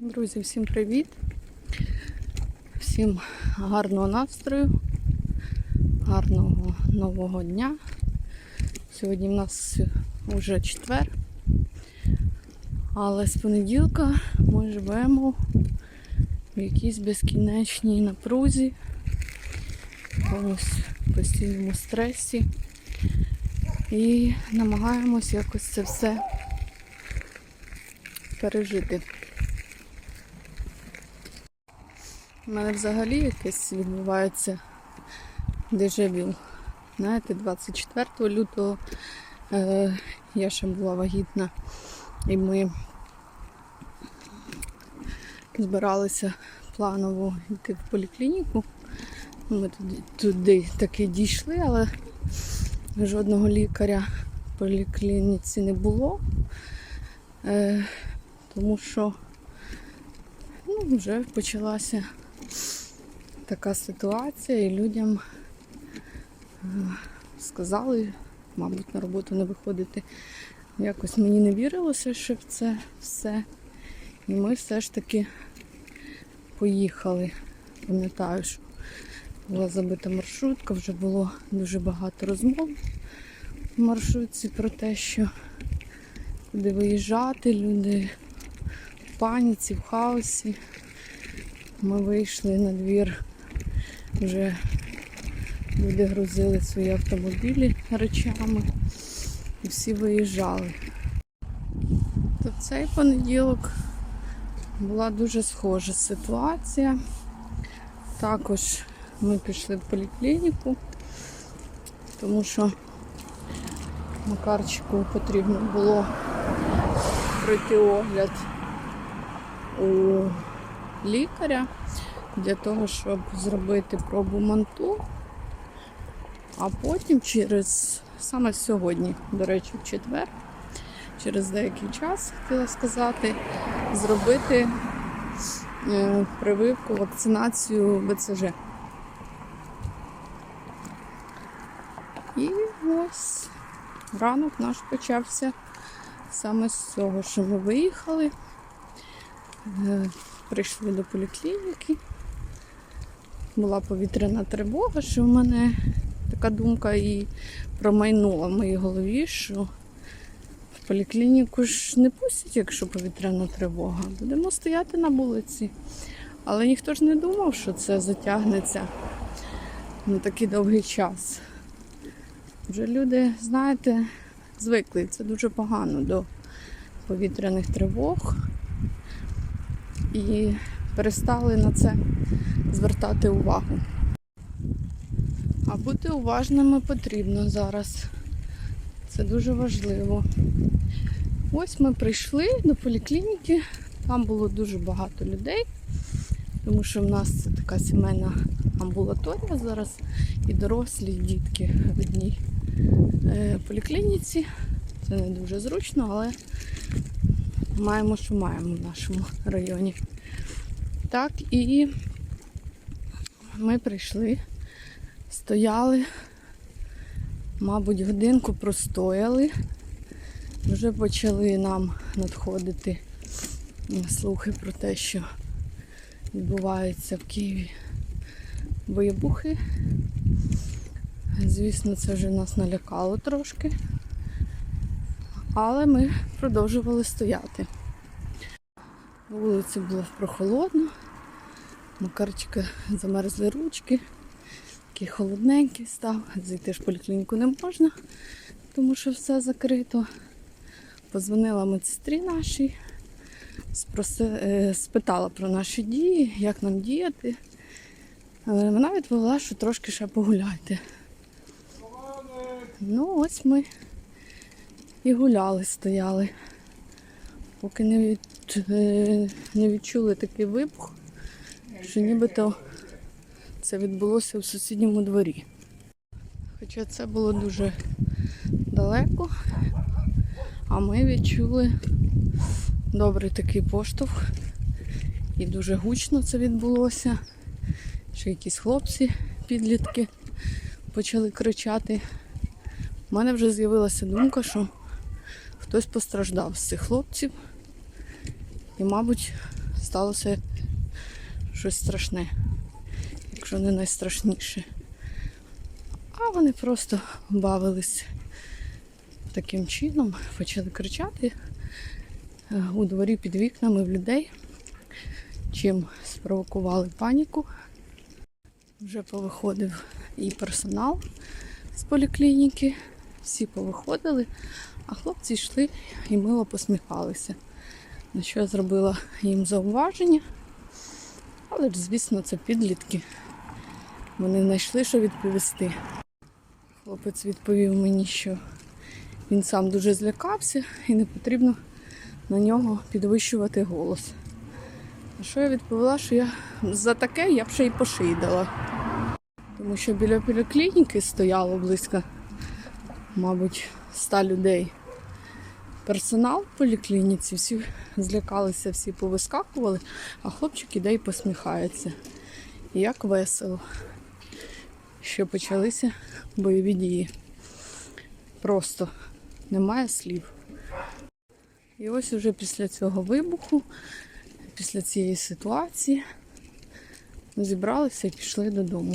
Друзі, всім привіт! Всім гарного настрою, гарного нового дня. Сьогодні в нас вже четвер, але з понеділка ми живемо в якійсь безкінечній напрузі, в якомусь постійному стресі і намагаємось якось це все пережити. У мене взагалі якесь відбувається дежавю. Знаєте, 24 лютого е, я ще була вагітна, і ми збиралися планово йти в поліклініку. Ми туди, туди таки дійшли, але жодного лікаря в поліклініці не було, е, тому що ну, вже почалася така ситуація, і людям е, сказали, мабуть, на роботу не виходити. Якось мені не вірилося, що в це все. І ми все ж таки поїхали. Пам'ятаю, що була забита маршрутка, вже було дуже багато розмов в маршрутці про те, що куди виїжджати, люди в паніці, в хаосі. Ми вийшли на двір, вже люди грузили свої автомобілі речами і всі виїжджали. То цей понеділок була дуже схожа ситуація. Також ми пішли в поліклініку, тому що Макарчику потрібно було пройти огляд у лікаря для того, щоб зробити пробу манту, а потім через саме сьогодні, до речі, в четвер, через деякий час, хотіла сказати, зробити е, прививку, вакцинацію БЦЖ. І ось ранок наш почався саме з цього, що ми виїхали. Прийшли до поліклініки. Була повітряна тривога, що в мене така думка і промайнула в моїй голові, що в поліклініку ж не пустять, якщо повітряна тривога. Будемо стояти на вулиці. Але ніхто ж не думав, що це затягнеться на такий довгий час. Вже люди, знаєте, звикли. Це дуже погано до повітряних тривог і перестали на це звертати увагу. А бути уважними потрібно зараз. Це дуже важливо. Ось ми прийшли до поліклініки, там було дуже багато людей, тому що в нас це така сімейна амбулаторія зараз і дорослі, і дітки в одній е, поліклініці. Це не дуже зручно, але маємо, що маємо в нашому районі. Так, і ми прийшли, стояли, мабуть, годинку простояли. Вже почали нам надходити слухи про те, що відбуваються в Києві вибухи. Звісно, це вже нас налякало трошки. Але ми продовжували стояти. На вулиці було прохолодно, Макарчика замерзли ручки, такий холодненький став. Зайти ж в поліклініку не можна, тому що все закрито. Позвонила медсестрі нашій, спроси, е, спитала про наші дії, як нам діяти. Але вона відповіла, що трошки ще погуляйте. Ну, ось ми і гуляли, стояли. Поки не, від, е, не відчули такий вибух, що нібито це відбулося в сусідньому дворі. Хоча це було дуже далеко, а ми відчули добрий такий поштовх. І дуже гучно це відбулося. Ще якісь хлопці, підлітки почали кричати. У мене вже з'явилася думка, що хтось постраждав з цих хлопців. І, мабуть, сталося щось страшне, якщо не найстрашніше. А вони просто бавились таким чином, почали кричати у дворі під вікнами в людей, чим спровокували паніку. Вже повиходив і персонал з поліклініки, всі повиходили, а хлопці йшли і мило посміхалися. На що я зробила їм зауваження. Але ж, звісно, це підлітки. Вони знайшли, що відповісти. Хлопець відповів мені, що він сам дуже злякався і не потрібно на нього підвищувати голос. А що я відповіла, що я за таке я б ще й по шиї дала. Тому що біля поліклініки стояло близько, мабуть, ста людей. Персонал в поліклініці, всі злякалися, всі повискакували, а хлопчик іде і посміхається. І як весело, що почалися бойові дії. Просто немає слів. І ось уже після цього вибуху, після цієї ситуації, зібралися і пішли додому.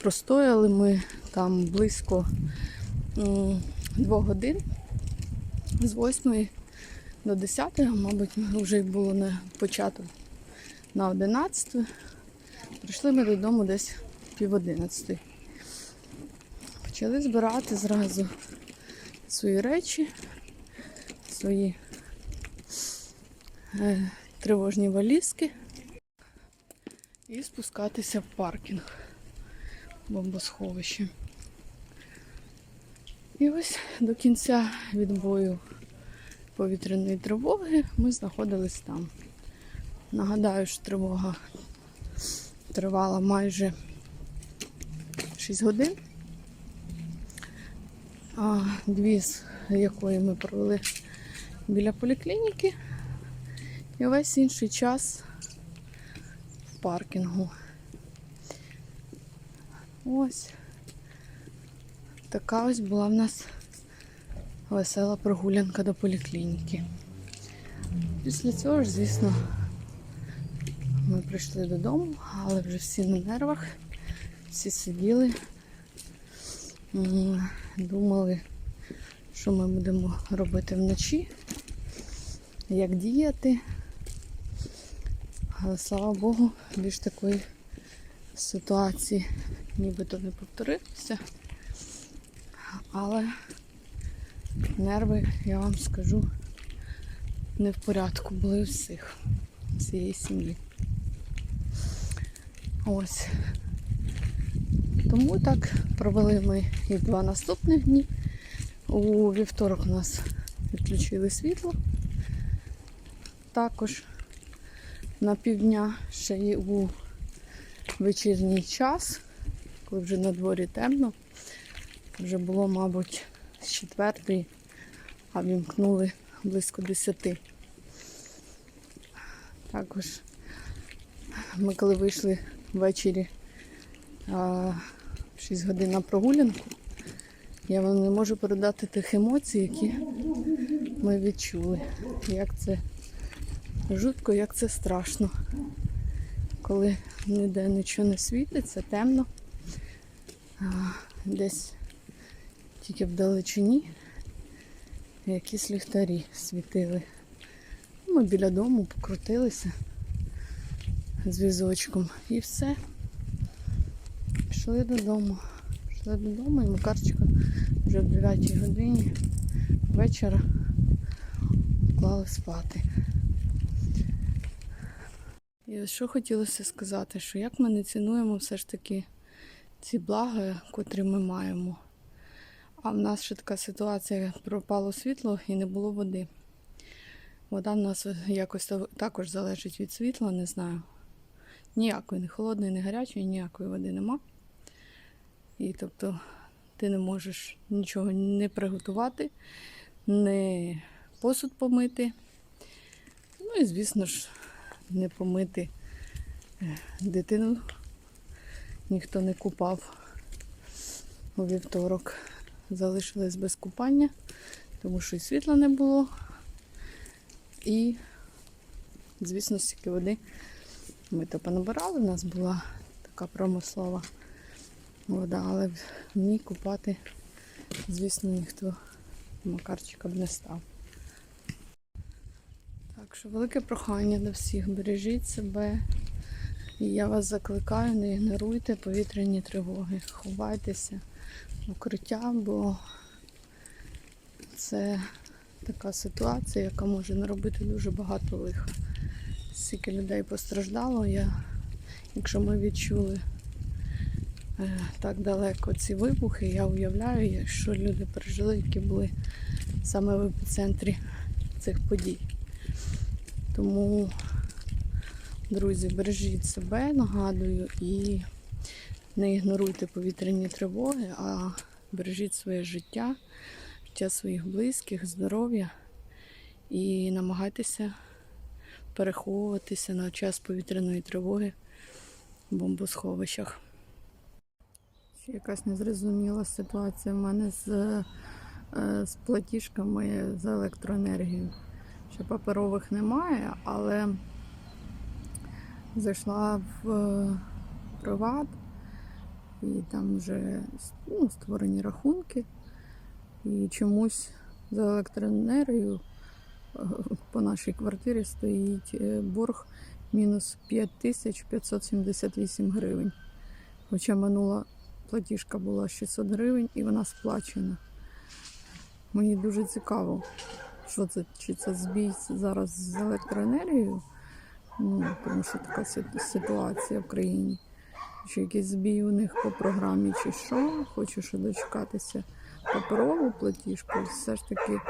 Простояли ми там близько двох годин з 8 до 10, мабуть, вже було на початок на 11. Прийшли ми додому десь пів 11. Почали збирати зразу свої речі, свої е, тривожні валізки і спускатися в паркінг бомбосховище. І ось до кінця відбою повітряної тривоги ми знаходились там. Нагадаю, що тривога тривала майже 6 годин, а дві з якої ми провели біля поліклініки, і весь інший час в паркінгу. Ось така ось була в нас весела прогулянка до поліклініки. Після цього ж, звісно, ми прийшли додому, але вже всі на нервах, всі сиділи, думали, що ми будемо робити вночі, як діяти. Але слава Богу, більш такої ситуації нібито не повторилося. Але нерви, я вам скажу, не в порядку були у всіх, всієї сім'ї. Ось. Тому так провели ми і два наступних дні. У вівторок у нас відключили світло. Також на півдня ще й у вечірній час, коли вже на дворі темно. Вже було, мабуть, з четвертої, а вімкнули близько десяти. Також ми коли вийшли ввечері а, в 6 годин на прогулянку, я вам не можу передати тих емоцій, які ми відчули. Як це жутко, як це страшно. Коли ніде нічого не світиться, темно. Десь тільки в далечині якісь ліхтарі світили. Ми біля дому покрутилися з візочком і все. Пішли додому. Пішли додому і Макарчика вже в 9 годині вечора клали спати. І що хотілося сказати, що як ми не цінуємо все ж таки ці блага, котрі ми маємо. А в нас ще така ситуація, пропало світло і не було води. Вода в нас якось також залежить від світла, не знаю. Ніякої, ні холодної, ні гарячої, ніякої води нема. І тобто ти не можеш нічого не приготувати, не посуд помити. Ну і, звісно ж, не помити е, дитину. Ніхто не купав у вівторок. Залишились без купання, тому що і світла не було, і звісно, стільки води ми то понабирали. У нас була така промислова вода, але в ній купати, звісно, ніхто Макарчика б не став. Так що велике прохання до всіх. Бережіть себе. І я вас закликаю, не ігноруйте повітряні тривоги. Ховайтеся укриття, бо це така ситуація, яка може наробити дуже багато лиха. Скільки людей постраждало, я, якщо ми відчули е, так далеко ці вибухи, я уявляю, якщо люди пережили, які були саме в епіцентрі цих подій. Тому, друзі, бережіть себе, нагадую, і не ігноруйте повітряні тривоги, а бережіть своє життя, життя своїх близьких, здоров'я і намагайтеся переховуватися на час повітряної тривоги в бомбосховищах. Якась незрозуміла ситуація в мене з, е, з платіжками за електроенергію. Ще паперових немає, але зайшла в е, приват і там вже ну, створені рахунки. І чомусь за електроенергію е, по нашій квартирі стоїть е, борг мінус 5578 гривень. Хоча минула платіжка була 600 гривень і вона сплачена. Мені дуже цікаво, що це, чи це збій зараз з електроенергією, ну, тому що така ситуація в країні. Чи якийсь збій у них по програмі, чи що. Хочу ще дочекатися паперову платіжку, все ж таки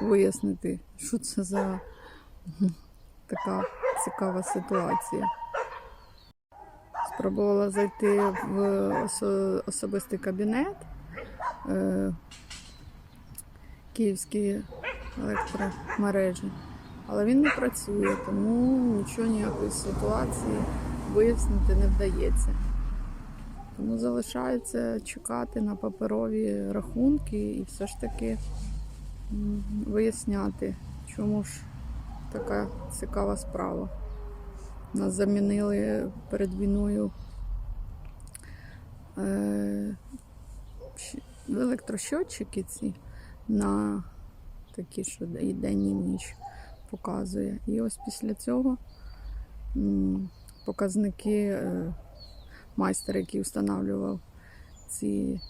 вияснити, що це за така цікава ситуація. Спробувала зайти в особистий кабінет. Е, Київські електромережі, але він не працює, тому нічого ніякої ситуації вияснити не вдається. Тому залишається чекати на паперові рахунки і все ж таки виясняти, чому ж така цікава справа. Нас замінили перед війною е, електрощотчики ці на такі, що і день, і ніч показує. І ось після цього показники е, майстер, який встановлював ці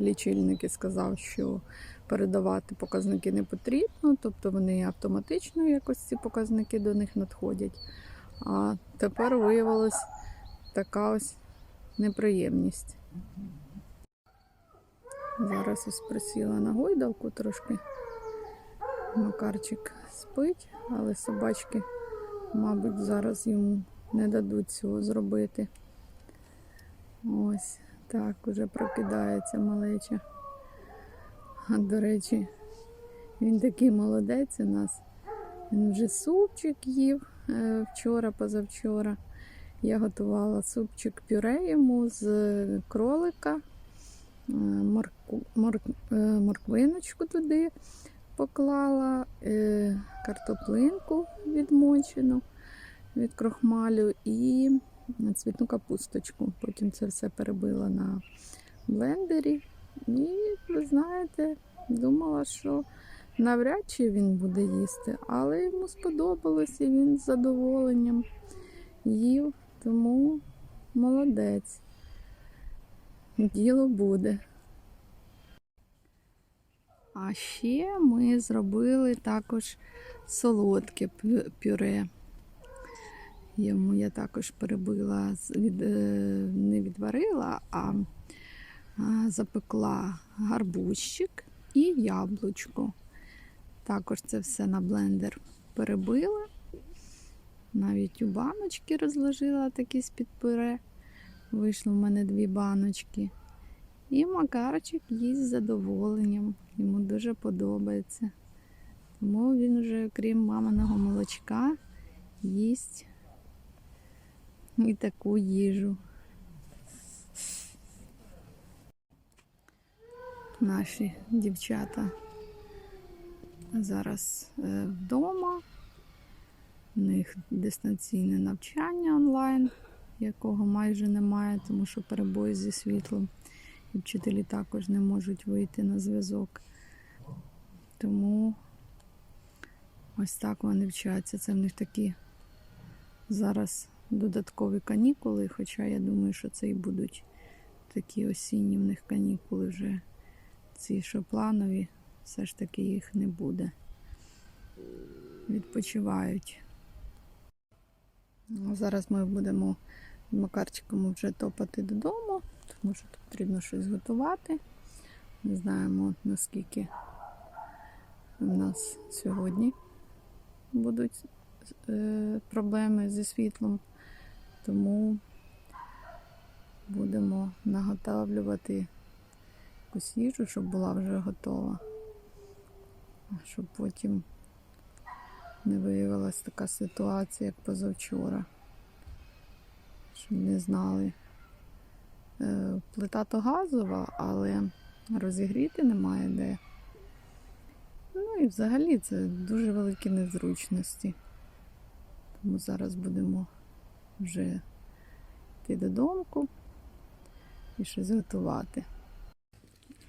лічильники, сказав, що передавати показники не потрібно, тобто вони автоматично якось ці показники до них надходять. А тепер виявилась така ось неприємність. Зараз ось присіла на гойдалку трошки. Макарчик спить, але собачки, мабуть, зараз йому не дадуть цього зробити. Ось так уже прокидається малеча. А до речі, він такий молодець у нас. Він вже супчик їв е, вчора, позавчора. Я готувала супчик пюре йому з кролика, е, морку, морк, е, морквиночку туди поклала, е, картоплинку відмочену від крохмалю і цвітну капусточку. Потім це все перебила на блендері. І ви знаєте, думала, що навряд чи він буде їсти, але йому сподобалось і він з задоволенням їв, тому молодець. Діло буде. А ще ми зробили також солодке пюре. Йому я також перебила, від, е, не відварила, а, запекла гарбузчик і яблучко. Також це все на блендер перебила. Навіть у баночки розложила такі з-під пюре. Вийшло в мене дві баночки. І Макарчик їсть з задоволенням. Йому дуже подобається. Тому він вже, крім маминого молочка, їсть і таку їжу. Наші дівчата зараз е, вдома. У них дистанційне навчання онлайн, якого майже немає, тому що перебої зі світлом. І вчителі також не можуть вийти на зв'язок. Тому ось так вони вчаться. Це в них такі зараз додаткові канікули, хоча я думаю, що це і будуть такі осінні в них канікули вже. Ці, що планові, все ж таки їх не буде. Відпочивають. Ну, Зараз ми будемо з Макарчиком вже топати додому, тому що тут потрібно щось готувати. Не знаємо, наскільки у нас сьогодні будуть е, проблеми зі світлом, тому будемо наготовлювати якусь їжу, щоб була вже готова, щоб потім не виявилась така ситуація, як позавчора. Щоб не знали. Е, Плита то газова, але розігріти немає де. Ну і взагалі це дуже великі незручності. Тому зараз будемо вже йти додому і щось готувати.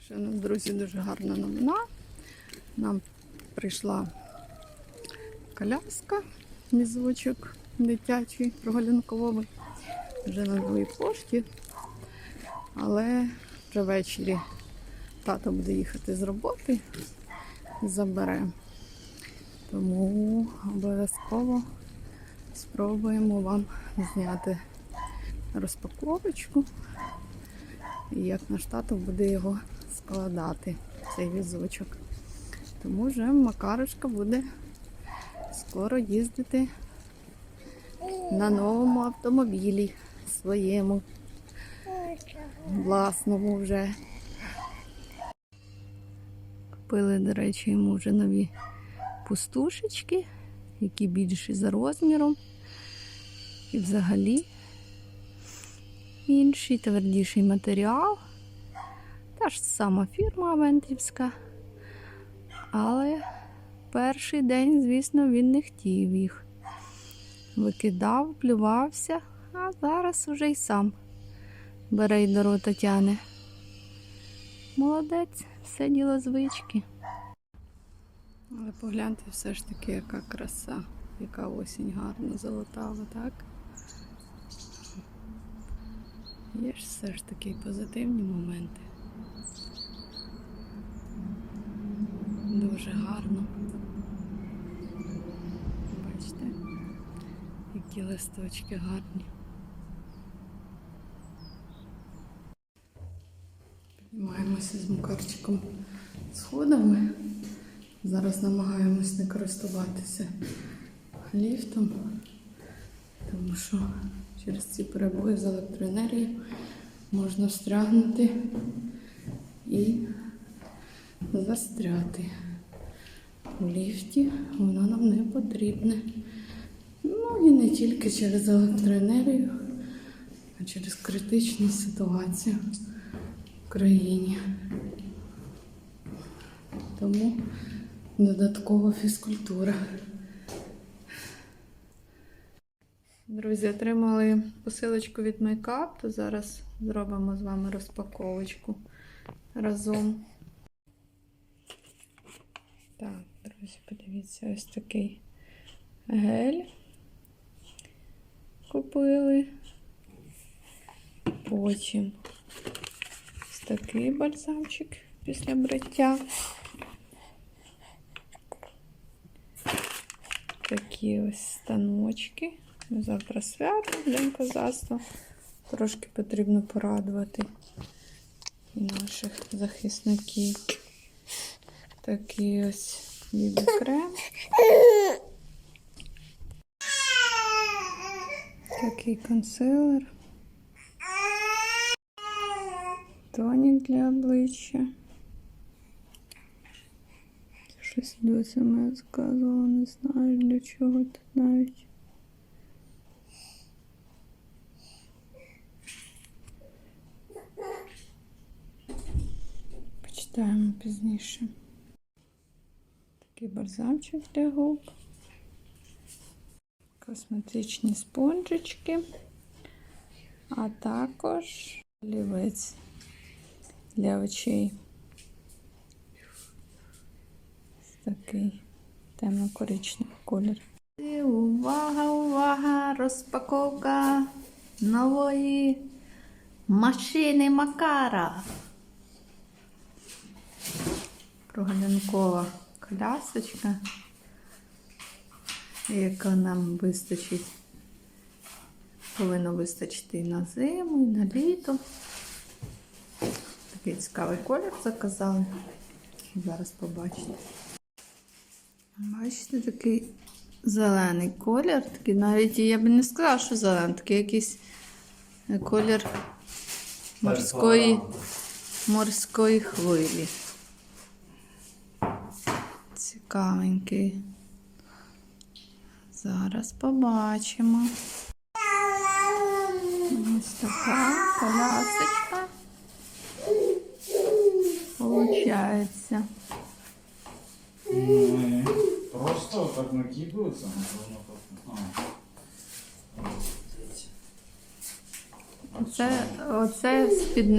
Шановні друзі, дуже гарна новина. Нам прийшла коляска, візочок дитячий, прогулянковий. Вже на новій пошті. Але вже ввечері тато буде їхати з роботи забере. Тому обов'язково спробуємо вам зняти розпаковочку і як наш тато буде його складати, цей візочок. Тому вже Макарушка буде скоро їздити на новому автомобілі своєму, власному вже. Купили, до речі, йому вже нові пустушечки, які більші за розміром. І взагалі інший твердіший матеріал. Та ж сама фірма Авентрівська. Але перший день, звісно, він не хотів їх. Викидав, плювався, а зараз уже й сам бере й до рота тяне. Молодець, все діло звички. Але погляньте все ж таки, яка краса, яка осінь гарно золотава, так? Є ж все ж таки позитивні моменти. Дуже гарно. Бачите, які листочки гарні. Піднімаємося з Макарчиком сходами. Зараз намагаємось не користуватися ліфтом, тому що через ці перебої з електроенергією можна встрягнути і застряти. У ліфті воно нам не потрібне. Ну і не тільки через електроенергію, а через критичну ситуацію в країні. Тому додаткова фізкультура. Друзі, отримали посилочку від Makeup, то зараз зробимо з вами розпаковочку разом. Так, друзі, подивіться, ось такий гель купили. Потім ось такий бальзамчик після бриття. Такі ось станочки. Завтра свято, день козацтва. Трошки потрібно порадувати наших захисників. Такий ось бібі-крем. Такий консилер. Тонік для обличчя. Щось досі мене сказала, не знаю для чого тут навіть. Почитаємо пізніше. Такий бальзамчик для губ. Косметичні спонжички, а також олівець для очей. Ось такий темно-коричневий колір. Увага, увага! Розпаковка нової машини Макара. Прогулянкова колясочка, яка нам вистачить. Повинно вистачити і на зиму, і на літо. Такий цікавий колір заказали. Зараз побачите. Бачите, такий зелений колір. Такий навіть я би не сказала, що зелений, такий якийсь е, колір морської, морської хвилі. Цікавенький. Зараз побачимо. Ось така колясочка. Получається. Ну, Просто так накидываются, но можно Оце, оце з-під.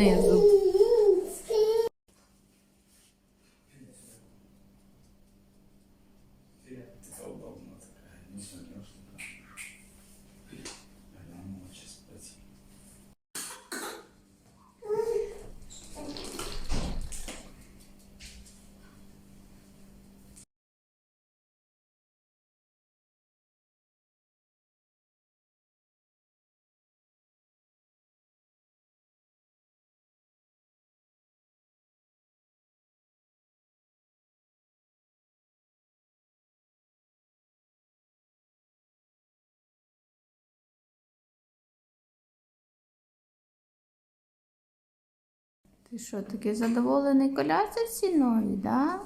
Ти що, такий задоволений колясочці нові, да?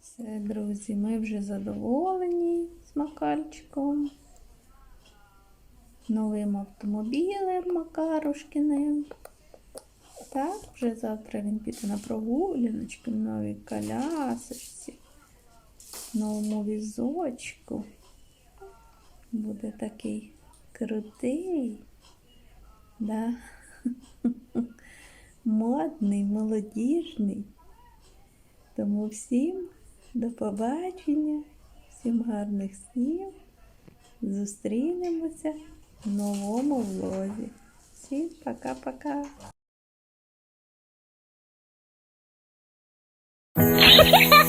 Все, друзі, ми вже задоволені з Макарчиком. Новим автомобілем Макарушкіним. Так, вже завтра він піде на прогуляночку, в новій колясочці, новому візочку. Буде такий крутий. Да? Модний, молодіжний. Тому всім до побачення, всім гарних снів. Зустрінемося в новому влозі. Всім пока-пока.